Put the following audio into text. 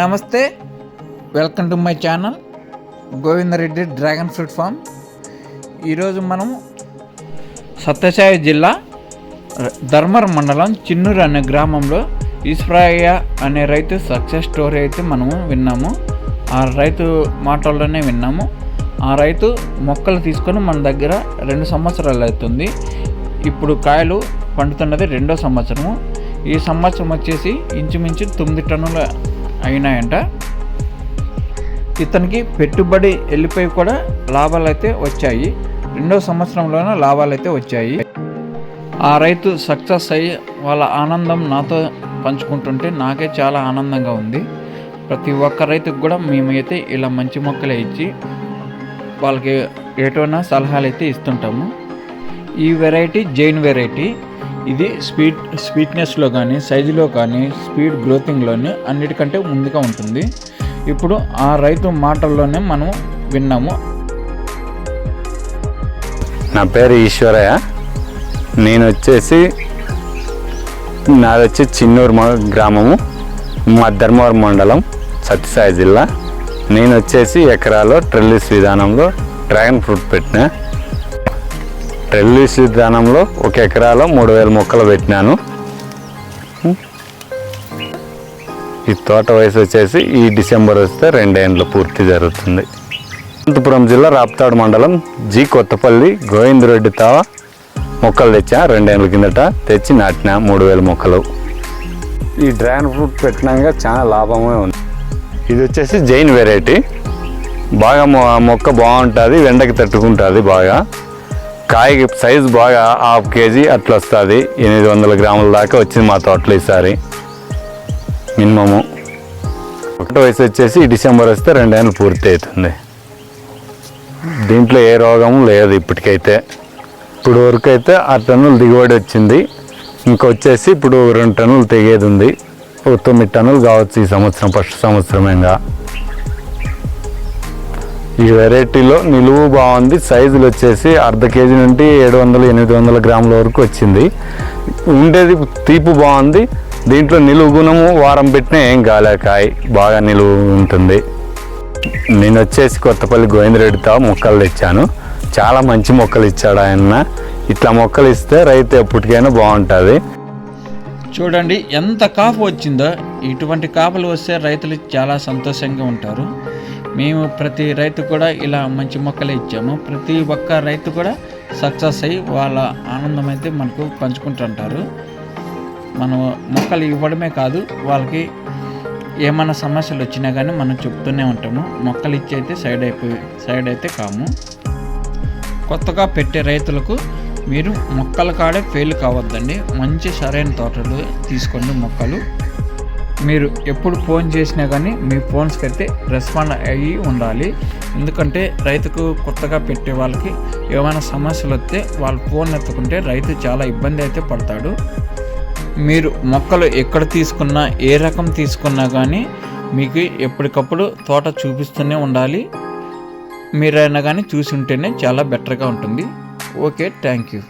నమస్తే welcome to my channel Govindareddy dragon fruit farm. ఈరోజు మనం సత్యసాయి జిల్లా ధర్మర మండలం చిన్నూరు అనే గ్రామంలో ఈశ్వరయ్య అనే రైతు సక్సెస్ స్టోరీ అయితే మనము విన్నాము. ఆ రైతు మాటల్లోనే విన్నాము. ఆ రైతు మొక్కలు తీసుకొని మన దగ్గర రెండు సంవత్సరాలు అవుతుంది. ఇప్పుడు కాయలు పండుతున్నది రెండో సంవత్సరము. ఈ సంవత్సరం వచ్చేసి ఇంచుమించు తొమ్మిది టన్నులు అయినాయంట. ఇతనికి పెట్టుబడి వెళ్ళిపోయి కూడా లాభాలు అయితే వచ్చాయి. రెండో సంవత్సరంలోనే లాభాలు అయితే వచ్చాయి. ఆ రైతు సక్సెస్ అయ్యి వాళ్ళ ఆనందం నాతో పంచుకుంటుంటే నాకే చాలా ఆనందంగా ఉంది. ప్రతి ఒక్క రైతుకు కూడా మేమైతే ఇలా మంచి మొక్కలే ఇచ్చి వాళ్ళకి ఏటోనా సలహాలు అయితే ఇస్తుంటాము. ఈ వెరైటీ జైన్ వెరైటీ ఇది స్వీట్ స్వీట్నెస్లో కానీ సైజులో కానీ స్పీడ్ గ్రోతింగ్లోనే అన్నిటికంటే ముందుగా ఉంటుంది. ఇప్పుడు ఆ రైతు మాటల్లోనే మనం విన్నాము. నా పేరు ఈశ్వరయ్య. నేను వచ్చేసి నాది వచ్చి చిన్నూరు గ్రామము మా ధర్మవరం మండలం సత్యసాయి జిల్లా. నేను వచ్చేసి ఎకరాలో ట్రెల్లిస్ విధానంలో డ్రాగన్ ఫ్రూట్ పెట్టిన. ట్రెల్లిస్ విధానంలో ఒక ఎకరాలో మూడు వేల మొక్కలు పెట్టినాను. ఈ తోట వయసు వచ్చేసి ఈ డిసెంబర్ వస్తే రెండేండ్లు పూర్తి జరుగుతుంది. అనంతపురం జిల్లా రాప్తాడు మండలం జి కొత్తపల్లి గోవిందరెడ్డి తావ మొక్కలు తెచ్చా రెండేళ్ళ కిందట తెచ్చి నాటిన మూడు వేల మొక్కలు. ఈ డ్రాగన్ ఫ్రూట్ పెట్టినాక చాలా లాభమే ఉంది. ఇది వచ్చేసి జైన్ వెరైటీ. బాగా మొ- మొక్క బాగుంటుంది ఎండకి తట్టుకుంటుంది బాగా. కాయ సైజు బాగా హాఫ్ కేజీ అట్లా వస్తుంది. ఎనిమిది వందల గ్రాముల దాకా వచ్చింది మా తోటలో ఈసారి. మినిమము. ఒకటో వయసు వచ్చేసి డిసెంబర్ వస్తే రెండేళ్ళు పూర్తి అవుతుంది. దీంట్లో ఏ రోగము లేదు ఇప్పటికైతే. ఇప్పుడు వరకు అయితే ఆరు టన్నులు దిగుబడి వచ్చింది. ఇంకొచ్చేసి ఇప్పుడు రెండు టన్నులు తెగేది ఉంది. ఒక తొమ్మిది టన్నులు కావచ్చు ఈ సంవత్సరం ఫస్ట్ సంవత్సరమేగా ఈ వెరైటీలో నిలువు బాగుంది. సైజులు వచ్చేసి అర్ధ కేజీ నుండి ఏడు వందలు ఎనిమిది వందల గ్రాముల వరకు వచ్చింది. ఉండేది తీపు బాగుంది. దీంట్లో నిలువు గుణము వారం పెట్టినా ఏం కాలే కాయ బాగా నిలువు ఉంటుంది. నేను వచ్చేసి కొత్తపల్లి గోవిందరెడ్డితో మొక్కలు తెచ్చాను. చాలా మంచి మొక్కలు ఇచ్చాడు ఆయన. ఇట్లా మొక్కలు ఇస్తే రైతు ఎప్పటికైనా బాగుంటుంది. చూడండి ఎంత కాపు వచ్చిందో. ఇటువంటి కాపులు వస్తే రైతులు చాలా సంతోషంగా ఉంటారు. మేము ప్రతి రైతు కూడా ఇలా మంచి మొక్కలే ఇచ్చాము. ప్రతి ఒక్క రైతు కూడా సక్సెస్ అయ్యి వాళ్ళ ఆనందం అయితే మనకు పంచుకుంటుంటారు. మనం మొక్కలు ఇవ్వడమే కాదు వాళ్ళకి ఏమైనా సమస్యలు వచ్చినా కానీ మనం చెప్తూనే ఉంటాము. మొక్కలు ఇచ్చి అయితే సైడ్ అయిపోయి సైడ్ అయితే కాము. కొత్తగా పెట్టే రైతులకు మీరు మొక్కల కాడే ఫెయిల్ కావద్దండి. మంచి సరైన తోటలు తీసుకోండి మొక్కలు మీరు ఎప్పుడు ఫోన్ చేసినా కానీ మీ ఫోన్స్కి అయితే రెస్పాండ్ అయ్యి ఉండాలి. ఎందుకంటే రైతుకు కొత్తగా పెట్టే వాళ్ళకి ఏమైనా సమస్యలు వస్తే వాళ్ళు ఫోన్ ఎత్తుకుంటే రైతు చాలా ఇబ్బంది అయితే పడతాడు. మీరు మొక్కలు ఎక్కడ తీసుకున్నా ఏ రకం తీసుకున్నా కానీ మీకు ఎప్పటికప్పుడు తోట చూపిస్తూనే ఉండాలి. మీరైనా కానీ చూసి ఉంటేనే చాలా బెటర్గా ఉంటుంది. Okay thank you.